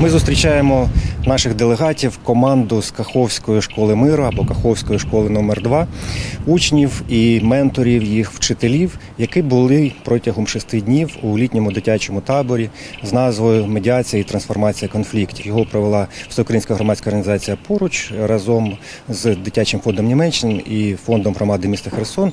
Ми зустрічаємо наших делегатів, команду з Каховської школи миру або Каховської школи номер 2 учнів і менторів їх вчителів, які були протягом шести днів у літньому дитячому таборі з назвою Медіація і трансформація конфліктів. Його провела Всеукраїнська громадська організація поруч разом з дитячим фондом Німеччини і фондом громади міста Херсон.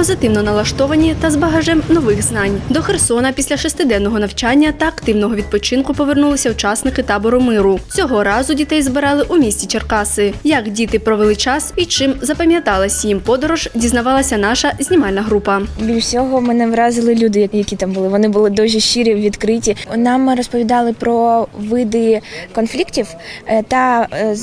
Позитивно налаштовані та з багажем нових знань. До Херсона після шестиденного навчання та активного відпочинку повернулися учасники табору миру. Цього разу дітей збирали у місті Черкаси. Як діти провели час і чим запам'яталась їм подорож, дізнавалася наша знімальна група. Більш всього мене вразили люди, які там були. Вони були дуже щирі, відкриті. Нам розповідали про види конфліктів е, та е,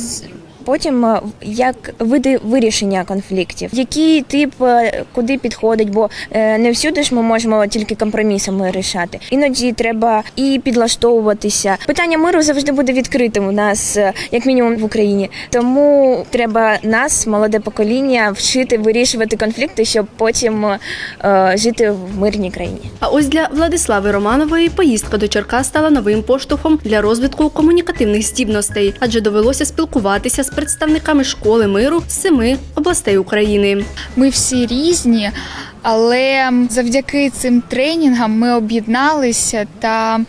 Потім е, як види вирішення конфліктів, який тип е, куди підходить, бо е, не всюди ж ми можемо тільки компромісами рішати. Іноді треба і підлаштовуватися. Питання миру завжди буде відкритим у нас, як мінімум в Україні. Тому треба нас, молоде покоління, вчити вирішувати конфлікти, щоб потім е, жити в мирній країні. А ось для Владислави Романової поїздка до Черкас стала новим поштовхом для розвитку комунікативних здібностей, адже довелося спілкуватися з представниками школи миру з семи областей України. Ми всі різні, але завдяки цим тренінгам ми об'єдналися та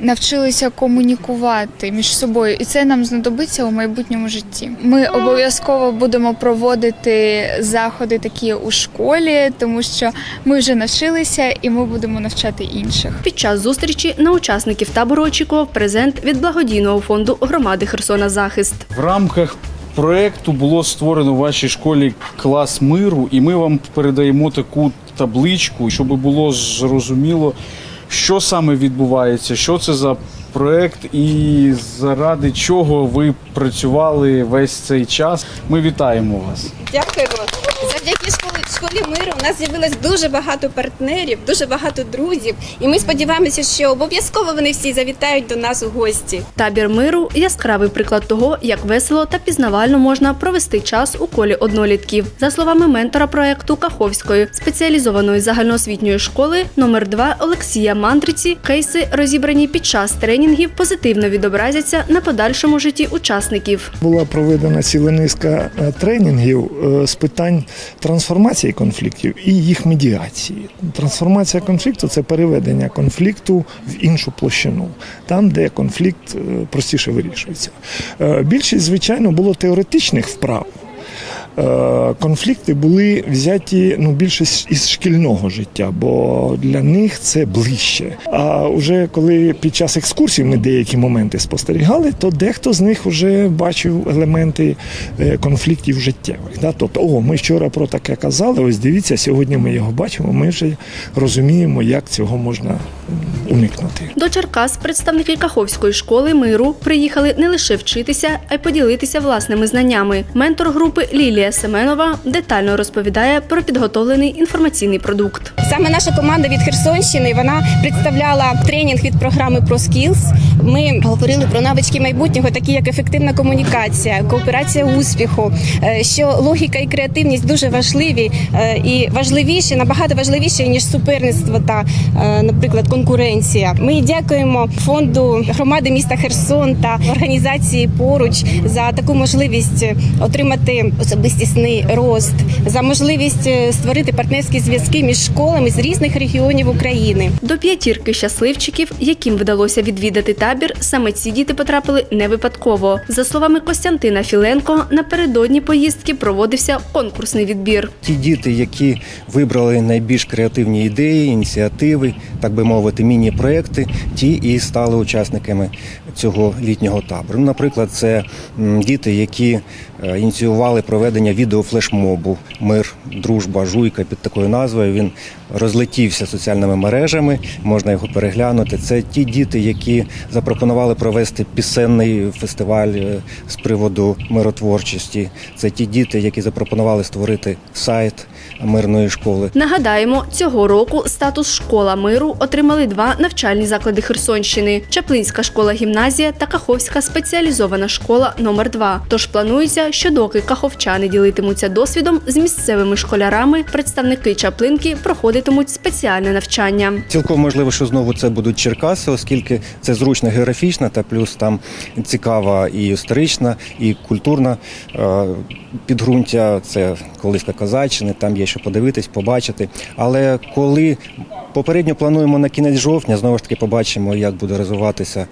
навчилися комунікувати між собою, і це нам знадобиться у майбутньому житті. Ми обов'язково будемо проводити заходи такі у школі, тому що ми вже навчилися і ми будемо навчати інших. Під час зустрічі на учасників табору очікував презент від благодійного фонду громади Херсона Захист. В рамках проекту було створено в вашій школі клас миру, і ми вам передаємо таку табличку, щоб було зрозуміло, що саме відбувається, що це за проект і заради чого ви працювали весь цей час. Ми вітаємо вас. Дякуємо. Завдяки школі, школі миру у нас з'явилось дуже багато партнерів, дуже багато друзів. І ми сподіваємося, що обов'язково вони всі завітають до нас у гості. Табір миру яскравий приклад того, як весело та пізнавально можна провести час у колі однолітків. За словами ментора проекту Каховської спеціалізованої загальноосвітньої школи номер 2 Олексія Мандриці, кейси, розібрані під час тренінгів, позитивно відобразяться на подальшому житті учасників. Була проведена ціла низка е, тренінгів е, з питань трансформації конфліктів і їх медіації. Трансформація конфлікту це переведення конфлікту в іншу площину, там, де конфлікт е, простіше вирішується. Е, Більшість, звичайно, було теоретичних вправ. Е, Конфлікти були взяті ну більше із шкільного життя, бо для них це ближче. А вже коли під час екскурсій ми деякі моменти спостерігали, то дехто з них вже бачив елементи е, конфліктів життєвих. Да? Тобто, о, ми вчора про таке казали. Ось дивіться, сьогодні ми його бачимо. Ми вже розуміємо, як цього можна уникнути. До Черкас представники Каховської школи миру приїхали не лише вчитися, а й поділитися власними знаннями. Ментор групи Лілія Семенова детально розповідає про підготовлений інформаційний продукт. Саме наша команда від Херсонщини вона представляла тренінг від програми ProSkills. Ми говорили про навички майбутнього, такі як ефективна комунікація, кооперація успіху, е, що логіка і креативність дуже важливі е, і важливіші, набагато важливіші ніж суперництво та, е, наприклад, конкуренція. Ми дякуємо фонду громади міста Херсон та організації поруч за таку можливість отримати особистісний рост, за можливість е, створити партнерські зв'язки між школами з різних регіонів України. До п'ятірки щасливчиків, яким вдалося відвідати табір, саме ці діти потрапили не випадково. За словами Костянтина Філенко, напередодні поїздки проводився конкурсний відбір. Ті діти, які вибрали найбільш креативні ідеї, ініціативи, так би мовити, міні-проекти, ті і стали учасниками цього літнього табору. Наприклад, це діти, які е, ініціювали проведення відеофлешмобу Мир, дружба, жуйка під такою назвою. Він розлетівся соціальними мережами, можна його переглянути. Це ті діти, які запропонували провести пісенний фестиваль е, з приводу миротворчості. Це ті діти, які запропонували створити сайт мирної школи. Нагадаємо, цього року статус школа миру отримали два навчальні заклади Херсонщини: Чаплинська школа-гімназія та Каховська спеціалізована школа номер 2 Тож планується, що доки каховчани ділитимуться досвідом з місцевими школярами, представники Чаплинки проходитимуть спеціальне навчання. Цілком можливо, що знову це будуть Черкаси, оскільки це зручно географічно, та плюс там цікава і історична, і культурна е, підґрунтя. Це колиска Козаччини, там є що подивитись, побачити. Але коли попередньо плануємо на кінець жовтня, знову ж таки побачимо, як буде розвиватися е,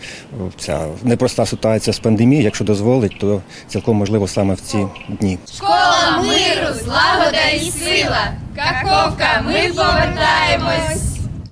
ця непроста ситуація з пандемією. Якщо дозволить, то цілком можливо саме в ці дні. Школа миру, злагода і сила. Каковка, ми повертаємось.